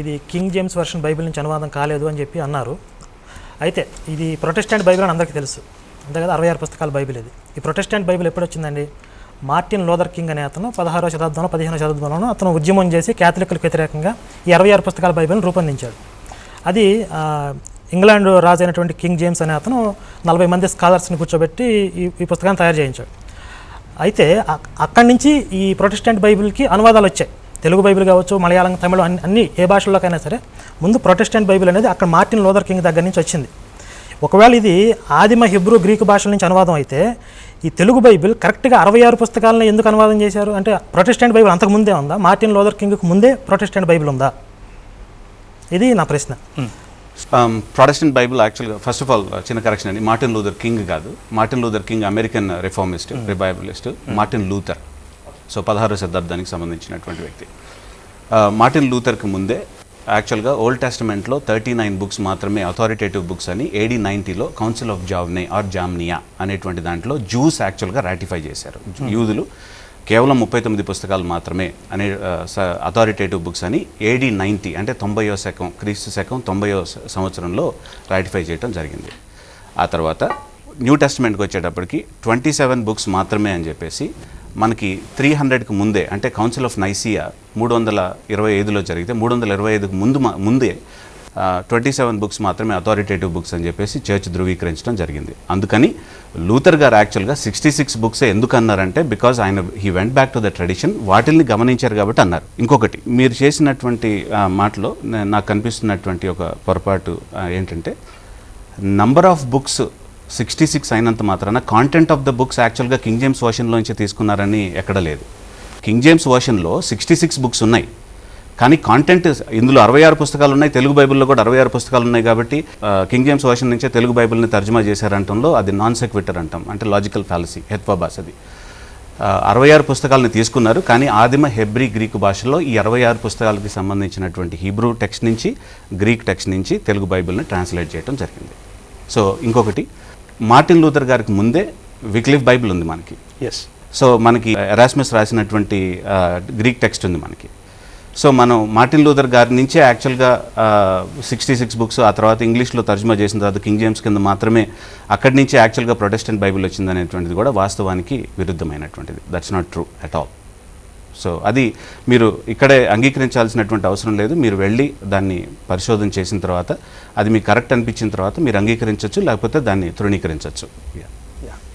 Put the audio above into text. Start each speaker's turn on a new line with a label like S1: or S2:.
S1: ఇది king James version Bible నుంచి అనువాదం కాలేదు అని చెప్పి అన్నారు. అయితే ఇది ప్రొటెస్టెంట్ బైబిల్ అని అందరికీ తెలుసు. అంతే కదా అరవై ఆరు పుస్తకాల బైబిల్ ఇది. ఈ ప్రొటెస్టెంట్ బైబిల్ ఎప్పుడు వచ్చిందండి మార్టిన్ లోదర్ కింగ్ అనే అతను పదహారో శతాబ్దంలో పదిహేనో శతాబ్దంలోనూ అతను ఉద్యమం చేసి క్యాథలిక్లకు వ్యతిరేకంగా ఈ అరవై ఆరు పుస్తకాల బైబిల్ని రూపొందించాడు. అది ఇంగ్లాండ్ రాజు అయినటువంటి కింగ్ జేమ్స్ అనే అతను నలభై మంది స్కాలర్స్ని కూర్చోబెట్టి ఈ ఈ పుస్తకాన్ని తయారు చేయించాడు. అయితే అక్కడి నుంచి ఈ ప్రొటెస్టెంట్ బైబిల్కి అనువాదాలు వచ్చాయి. తెలుగు బైబిల్ కావచ్చు మలయాళం తమిళం అన్ని అన్ని ఏ భాషల్లోకైనా సరే ముందు ప్రొటెస్టెంట్ బైబిల్ అనేది అక్కడ మార్టిన్ లోదర్ కింగ్ దగ్గర నుంచి వచ్చింది. ఒకవేళ ఇది ఆదిమ హిబ్రూ గ్రీకు భాషల నుంచి అనువాదం అయితే ఈ తెలుగు బైబిల్ కరెక్ట్గా అరవై ఆరు పుస్తకాలను ఎందుకు అనువాదం చేశారు? అంటే ప్రొటెస్టెంట్ బైబిల్ అంతకు ముందే ఉందా? మార్టిన్ లోదర్ కింగ్కి ముందే ప్రొటెస్టెంట్ బైబిల్ ఉందా? ఇది నా ప్రశ్న.
S2: Protestant Bible actually first of all చిన్న కరెక్షన్ అండి. మార్టిన్ లూథర్ కింగ్ కాదు. Martin Luther King American reformist revivalist Martin Luther. So పదహారో శతాబ్దానికి సంబంధించినటువంటి వ్యక్తి. మార్టిన్ లూథర్కి ముందే యాక్చువల్గా ఓల్డ్ టెస్టమెంట్లో థర్టీ నైన్ బుక్స్ మాత్రమే అథారిటేటివ్ బుక్స్ అని AD నైంటీలో council of Javneh or Jamnia అనేటువంటి దాంట్లో జూస్ యాక్చువల్గా రాటిఫై చేశారు. యూదులు కేవలం ముప్పై తొమ్మిది పుస్తకాలు మాత్రమే అనే అథారిటేటివ్ బుక్స్ అని ఏడీ నైంటీ అంటే తొంభయో శకం క్రీస్తు శకం తొంభయో సంవత్సరంలో రాటిఫై చేయడం జరిగింది. ఆ తర్వాత న్యూ టెస్ట్మెంట్కి వచ్చేటప్పటికి ట్వంటీ సెవెన్ బుక్స్ మాత్రమే అని చెప్పేసి మనకి త్రీ హండ్రెడ్కి ముందే అంటే కౌన్సిల్ ఆఫ్ నైసియా మూడు వందల ఇరవై ఐదులో జరిగితే మూడు వందల ఇరవై ఐదుకు ముందు ముందే ట్వంటీ సెవెన్ బుక్స్ మాత్రమే అథారిటేటివ్ బుక్స్ అని చెప్పేసి చర్చ్ ధృవీకరించడం జరిగింది. అందుకని లూథర్ గారు యాక్చువల్గా సిక్స్టీ సిక్స్ బుక్స్ ఎందుకు అన్నారంటే బికాజ్ ఆయన he went back to the tradition వాటిల్ని గమనించారు కాబట్టి అన్నారు. ఇంకొకటి మీరు చేసినటువంటి మాటలో నాకు కనిపిస్తున్నటువంటి ఒక పొరపాటు ఏంటంటే number of books sixty six అయినంత మాత్రాన content of the books actually King James వర్షన్లోంచి తీసుకున్నారని ఎక్కడ లేదు. కింగ్ జేమ్స్ వర్షన్లో సిక్స్టీ సిక్స్ బుక్స్ ఉన్నాయి. కానీ కాంటెంట్ ఇందులో అరవై ఆరు పుస్తకాలు ఉన్నాయి తెలుగు బైబిల్లో కూడా అరవై ఆరు పుస్తకాలు ఉన్నాయి కాబట్టి కింగ్ జేమ్స్ వర్షన్ నుంచే తెలుగు బైబిల్ని తర్జుమా చేశారంటంలో అది నాన్ సెక్విటర్ అంటాం అంటే లాజికల్ ఫ్యాలసీ హెత్వాబాస్ అది. అరవై ఆరు పుస్తకాలను తీసుకున్నారు కానీ ఆదిమ హెబ్రీ గ్రీకు భాషలో ఈ అరవై ఆరు పుస్తకాలకి సంబంధించినటువంటి హీబ్రూ టెక్స్ట్ నుంచి గ్రీక్ టెక్స్ట్ నుంచి తెలుగు బైబిల్ని ట్రాన్స్లేట్ చేయడం జరిగింది. సో ఇంకొకటి మార్టిన్ లూథర్ గారికి ముందే విక్లిఫ్ బైబిల్ ఉంది మనకి.
S3: ఎస్
S2: సో మనకి ఎరాస్మస్ రాసినటువంటి గ్రీక్ టెక్స్ట్ ఉంది మనకి. సో మనం మార్టిన్ లూథర్ గారి నుంచే యాక్చువల్గా సిక్స్టీ సిక్స్ బుక్స్ ఆ తర్వాత ఇంగ్లీష్లో తర్జుమా చేసిన తర్వాత కింగ్ జేమ్స్ కింద మాత్రమే అక్కడి నుంచి యాక్చువల్గా ప్రొటెస్టెంట్ బైబిల్ వచ్చింది అనేటువంటిది కూడా వాస్తవానికి విరుద్ధమైనటువంటిది. That's not true at all so అది మీరు ఇక్కడే అంగీకరించాల్సినటువంటి అవసరం లేదు. మీరు వెళ్ళి దాన్ని పరిశోధన చేసిన తర్వాత అది మీకు కరెక్ట్ అనిపించిన తర్వాత మీరు అంగీకరించవచ్చు లేకపోతే దాన్ని తృణీకరించవచ్చు